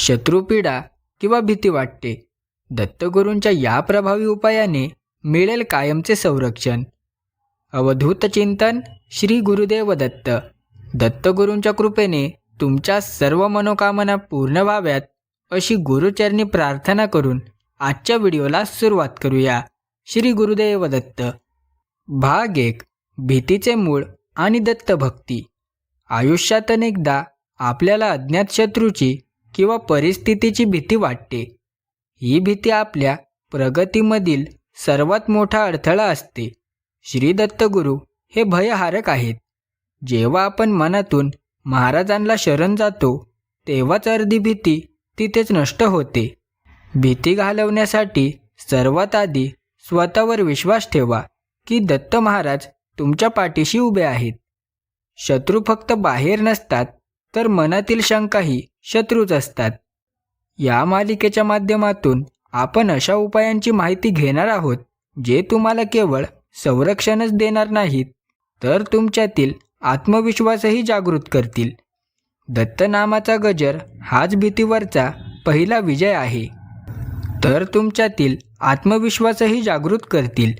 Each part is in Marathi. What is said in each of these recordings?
शत्रुपीडा किंवा भीती वाटते. दत्तगुरूंच्या या प्रभावी उपायाने मिळेल कायमचे संरक्षण. अवधूत चिंतन श्री गुरुदेव दत्त. दत्तगुरूंच्या कृपेने तुमच्या सर्व मनोकामना पूर्ण व्हाव्यात अशी गुरुचरणी प्रार्थना करून आजच्या व्हिडिओला सुरुवात करूया. श्री गुरुदेव दत्त. भाग एक. भीतीचे मूळ आणि दत्तभक्ती. आयुष्यात अनेकदा आपल्याला अज्ञात शत्रूची किंवा परिस्थितीची भीती वाटते. ही भीती आपल्या प्रगतीमधील सर्वात मोठा अडथळा असते. श्री दत्तगुरू हे भयहारक आहेत. जेव्हा आपण मनातून महाराजांना शरण जातो तेव्हाच अर्धी भीती तिथेच नष्ट होते. भीती घालवण्यासाठी सर्वात आधी स्वतःवर विश्वास ठेवा की दत्त महाराज तुमच्या पाठीशी उभे आहेत. शत्रू फक्त बाहेर नसतात तर मनातील शंकाही शत्रूच असतात. या मालिकेच्या माध्यमातून आपण अशा उपायांची माहिती घेणार आहोत जे तुम्हाला केवळ संरक्षणच देणार नाहीत तर तुमच्यातील आत्मविश्वासही जागृत करतील. दत्तनामाचा गजर हाच भीतीवरचा पहिला विजय आहे. तर तुमच्यातील आत्मविश्वासही जागृत करतील.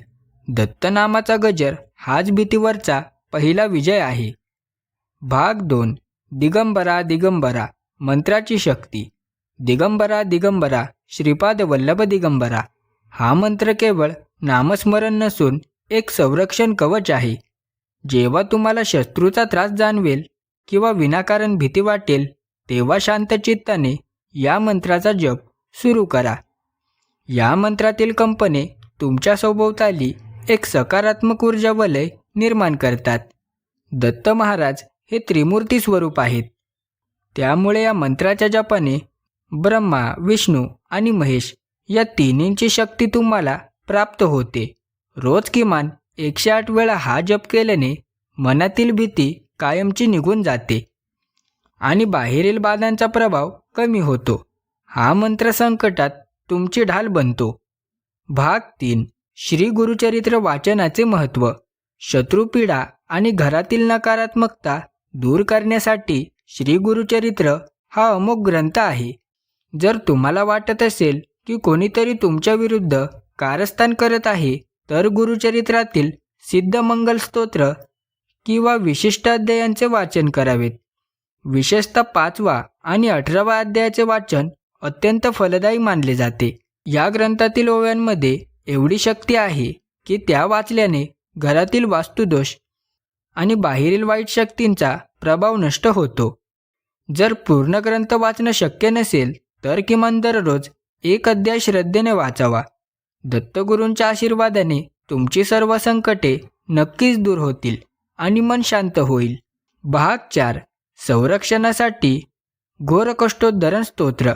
दत्तनामाचा गजर हाच भीतीवरचा पहिला विजय आहे. भाग दोन. दिगंबरा दिगंबरा. मंत्राची शक्ती. दिगंबरा दिगंबरा श्रीपाद वल्लभ दिगंबरा. हा मंत्र केवळ नामस्मरण नसून एक संरक्षण कवच आहे. जेव्हा तुम्हाला शत्रूचा त्रास जाणवेल किंवा विनाकारण भीती वाटेल तेव्हा शांतचित्ताने या मंत्राचा जप सुरू करा. या मंत्रातील कंपने तुमच्या सभोवताली एक सकारात्मक ऊर्जा वलय निर्माण करतात. दत्त महाराज हे त्रिमूर्ती स्वरूप आहेत. त्यामुळे या मंत्राच्या जपाने ब्रह्मा विष्णू आणि महेश या तिन्हींची शक्ती तुम्हाला प्राप्त होते. रोज किमान एकशे आठ वेळा हा जप केल्याने मनातील भीती कायमची निघून जाते आणि बाहेरील बाधांचा प्रभाव कमी होतो. हा मंत्र संकटात तुमची ढाल बनतो. भाग तीन. श्री गुरुचरित्र वाचनाचे महत्त्व. शत्रुपीडा आणि घरातील नकारात्मकता दूर करण्यासाठी श्री गुरुचरित्र हा अमोघ ग्रंथ आहे. जर तुम्हाला वाटत असेल की कोणीतरी तुमच्या विरुद्ध कारस्थान करत आहे तर गुरुचरित्रातील सिद्धमंगल स्तोत्र किंवा विशिष्ट अध्यायांचे वाचन करावेत. विशेषतः पाचवा आणि अठरावा अध्यायाचे वाचन अत्यंत फलदायी मानले जाते. या ग्रंथातील ओव्यांमध्ये एवढी शक्ती आहे की त्या वाचल्याने घरातील वास्तुदोष आणि बाहेरील वाईट शक्तींचा प्रभाव नष्ट होतो. जर पूर्ण ग्रंथ वाचणं शक्य नसेल तर किमान दररोज एक अध्याय श्रद्धेने वाचावा. दत्तगुरूंच्या आशीर्वादाने तुमची सर्व संकटे नक्कीच दूर होतील आणि मन शांत होईल. भाग चार संरक्षणासाठी घोरकष्टोद्धरण स्तोत्र.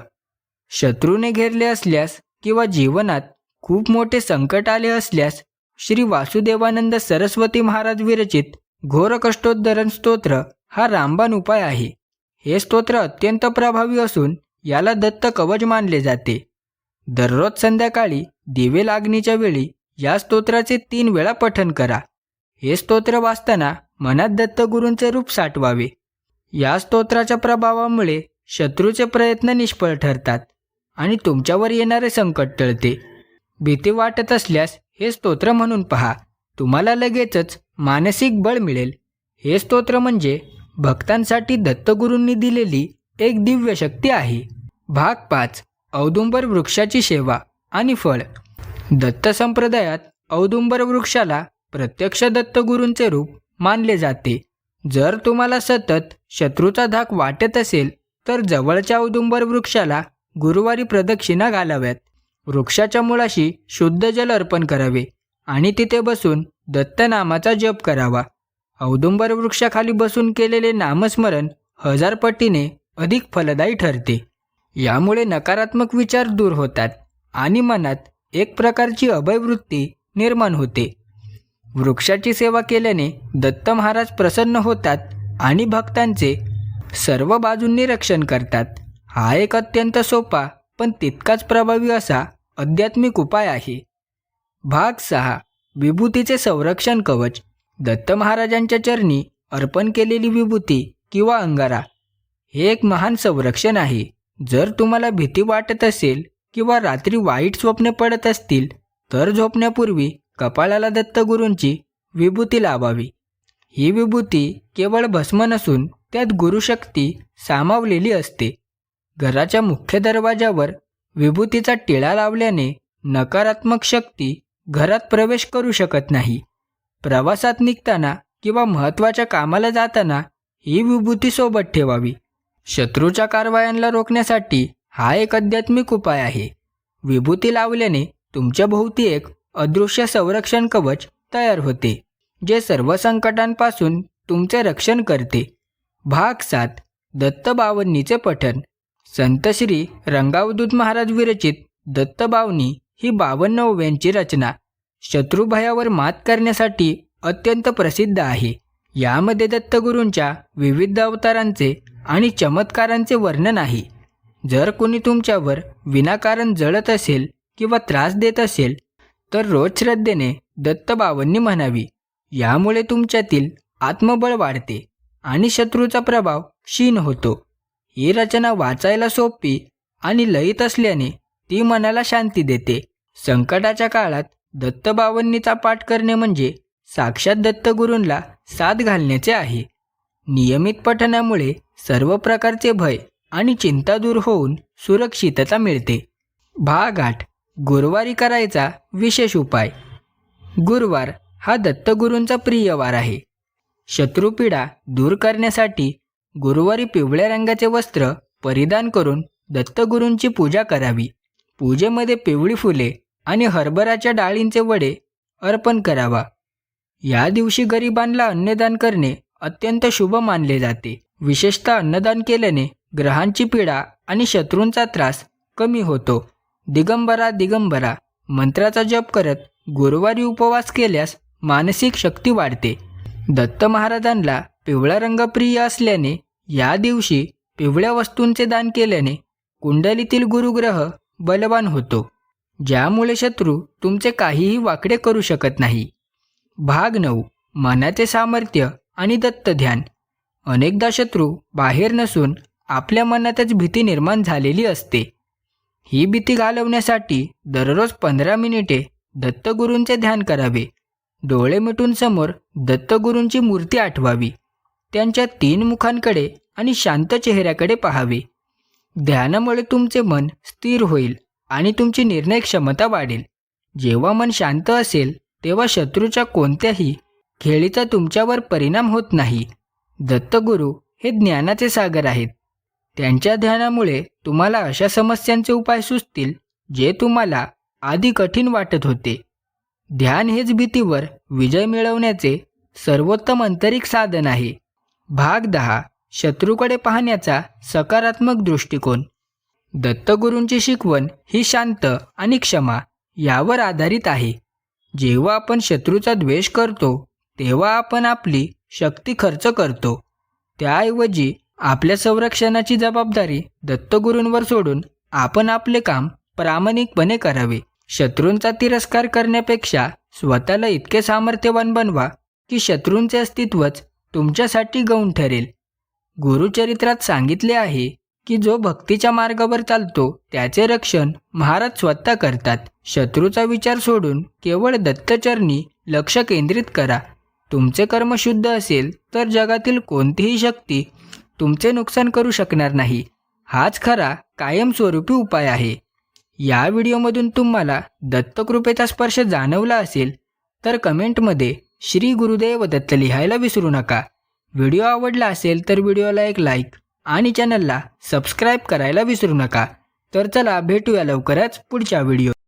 शत्रूने घेरले असल्यास किंवा जीवनात खूप मोठे संकट आले असल्यास श्री वासुदेवानंद सरस्वती महाराज विरचित घोरकष्टोद्धरण स्तोत्र हा रामबाण उपाय आहे. हे स्तोत्र अत्यंत प्रभावी असून याला दत्त कवच मानले जाते. दररोज संध्याकाळी दिवे लागणीच्या वेळी या स्तोत्राचे तीन वेळा पठन करा. हे स्तोत्र वाचताना मनात दत्तगुरूंचे रूप साठवावे. या स्तोत्राच्या प्रभावामुळे शत्रूचे प्रयत्न निष्फळ ठरतात आणि तुमच्यावर येणारे संकट टळते. भीती वाटत असल्यास हे स्तोत्र म्हणून पहा. तुम्हाला लगेचच मानसिक बळ मिळेल. हे स्तोत्र म्हणजे भक्तांसाठी दत्तगुरूंनी दिलेली एक दिव्य शक्ती आहे. भाग पाच औदुंबर वृक्षाची सेवा आणि फळ. दत्त संप्रदायात औदुंबर वृक्षाला प्रत्यक्ष दत्तगुरूंचे रूप मानले जाते. जर तुम्हाला सतत शत्रूचा धाक वाटत असेल तर जवळच्या औदुंबर वृक्षाला गुरुवारी प्रदक्षिणा घालाव्यात. वृक्षाच्या मुळाशी शुद्ध जल अर्पण करावे आणि तिथे बसून दत्तनामाचा जप करावा. औदुंबर वृक्षाखाली बसून केलेले नामस्मरण हजार पटीने अधिक फलदायी ठरते. यामुळे नकारात्मक विचार दूर होतात आणि मनात एक प्रकारची अभयवृत्ती निर्माण होते. वृक्षाची सेवा केल्याने दत्त महाराज प्रसन्न होतात आणि भक्तांचे सर्व बाजूंनी रक्षण करतात. हा एक अत्यंत सोपा पण तितकाच प्रभावी असा आध्यात्मिक उपाय आहे. भाग सहा. विभूतीचे संरक्षण कवच. दत्त महाराजांच्या चरणी अर्पण केलेली विभूती किंवा अंगारा हे एक महान संरक्षण आहे. जर तुम्हाला भीती वाटत असेल किंवा रात्री वाईट स्वप्ने पडत असतील तर झोपण्यापूर्वी कपाळाला दत्तगुरूंची विभूती लावावी. ही विभूती केवळ भस्म नसून त्यात गुरुशक्ती सामावलेली असते. घराच्या मुख्य दरवाजावर विभूतीचा टिळा लावल्याने नकारात्मक शक्ती घरात प्रवेश करू शकत नाही. प्रवासात निघताना किंवा महत्त्वाच्या कामाला जाताना ही विभूती सोबत ठेवावी. शत्रूच्या कारवायांना रोखण्यासाठी हा एक आध्यात्मिक उपाय आहे. विभूती लावल्याने तुमच्या भोवती एक अदृश्य संरक्षण कवच तयार होते जे सर्व संकटांपासून तुमचे रक्षण करते. भाग सात. दत्तबावनीचे पठण. संत श्री रंगावदूत महाराज विरचित दत्तबावनी ही बावन्न ओव्यांची रचना. शत्रुभयावर मात करण्यासाठी अत्यंत प्रसिद्ध आहे. यामध्ये दत्तगुरूंच्या विविध अवतारांचे आणि चमत्कारांचे वर्णन आहे. जर कोणी तुमच्यावर विनाकारण जळत असेल किंवा त्रास देत असेल तर रोज श्रद्धेने दत्तबावांनी म्हणावी. यामुळे तुमच्यातील आत्मबळ वाढते आणि शत्रूचा प्रभाव क्षीण होतो. ही रचना वाचायला सोपी आणि लयीत असल्याने ती मनाला शांती देते. संकटाच्या काळात दत्तबावन्नीचा पाठ करणे म्हणजे साक्षात दत्तगुरूंला साथ घालण्याचे आहे. नियमित पठणामुळे सर्व प्रकारचे भय आणि चिंता दूर होऊन सुरक्षितता मिळते. भाग आठ. गुरुवारी करायचा विशेष उपाय. गुरुवार हा दत्तगुरूंचा प्रिय वार आहे. शत्रुपीडा दूर करण्यासाठी गुरुवारी पिवळ्या रंगाचे वस्त्र परिधान करून दत्तगुरूंची पूजा करावी. पूजेमध्ये पिवळी फुले आणि हरभराच्या डाळींचे वडे अर्पण करावा. या दिवशी गरिबांना अन्नदान करणे अत्यंत शुभ मानले जाते. विशेषतः अन्नदान केल्याने ग्रहांची पीडा आणि शत्रूंचा त्रास कमी होतो. दिगंबरा दिगंबरा मंत्राचा जप करत गुरुवारी उपवास केल्यास मानसिक शक्ती वाढते. दत्त महाराजांना पिवळा रंग प्रिय असल्याने या दिवशी पिवळ्या वस्तूंचे दान केल्याने कुंडलीतील गुरुग्रह बलवान होतो. ज्यामुळे शत्रू तुमचे काहीही वाकडे करू शकत नाही. भाग नऊ. मनाचे सामर्थ्य आणि दत्त ध्यान. अनेकदा शत्रू बाहेर नसून आपल्या मनातच भीती निर्माण झालेली असते. ही भीती घालवण्यासाठी दररोज पंधरा मिनिटे दत्तगुरूंचे ध्यान करावे. डोळे मिटून समोर दत्तगुरूंची मूर्ती आठवावी. त्यांच्या तीन मुखांकडे आणि शांत चेहऱ्याकडे पाहावे. ध्यानामुळे तुमचे मन स्थिर होईल. आणि तुमची निर्णय क्षमता वाढेल. जेव्हा मन शांत असेल तेव्हा शत्रूच्या कोणत्याही खेळीचा तुमच्यावर परिणाम होत नाही. दत्तगुरू हे ज्ञानाचे सागर आहेत. त्यांच्या ध्यानामुळे तुम्हाला अशा समस्यांचे उपाय सुचतील जे तुम्हाला आधी कठीण वाटत होते. ध्यान हेच भीतीवर विजय मिळवण्याचे सर्वोत्तम आंतरिक साधन आहे. भाग दहा. शत्रूकडे पाहण्याचा सकारात्मक दृष्टिकोन. दत्तगुरूंची शिकवण ही शांत आणि क्षमा यावर आधारित आहे. जेव्हा आपण शत्रूचा द्वेष करतो तेव्हा आपण आपली शक्ती खर्च करतो. त्याऐवजी आपल्या संरक्षणाची जबाबदारी दत्तगुरूंवर सोडून आपण आपले काम प्रामाणिकपणे करावे. शत्रूंचा तिरस्कार करण्यापेक्षा स्वतःला इतके सामर्थ्यवान बनवा की शत्रूंचे अस्तित्वच तुमच्यासाठी गौण ठरेल. गुरुचरित्रात सांगितले आहे की जो भक्तीच्या मार्गावर चालतो त्याचे रक्षण महाराज स्वतः करतात. शत्रूचा विचार सोडून केवळ दत्तचरणी लक्ष केंद्रित करा. तुमचे कर्म शुद्ध असेल तर जगातील कोणतीही शक्ती तुमचे नुकसान करू शकणार नाही. हाच खरा कायमस्वरूपी उपाय आहे. या व्हिडिओमधून तुम्हाला दत्तकृपेचा स्पर्श जाणवला असेल तर कमेंटमध्ये श्री गुरुदेव दत्त लिहायला विसरू नका. व्हिडिओ आवडला असेल तर व्हिडिओला एक लाईक आणि चॅनलला सबस्क्राईब करायला विसरू नका. तर चला भेटूया लवकरच पुढच्या व्हिडिओ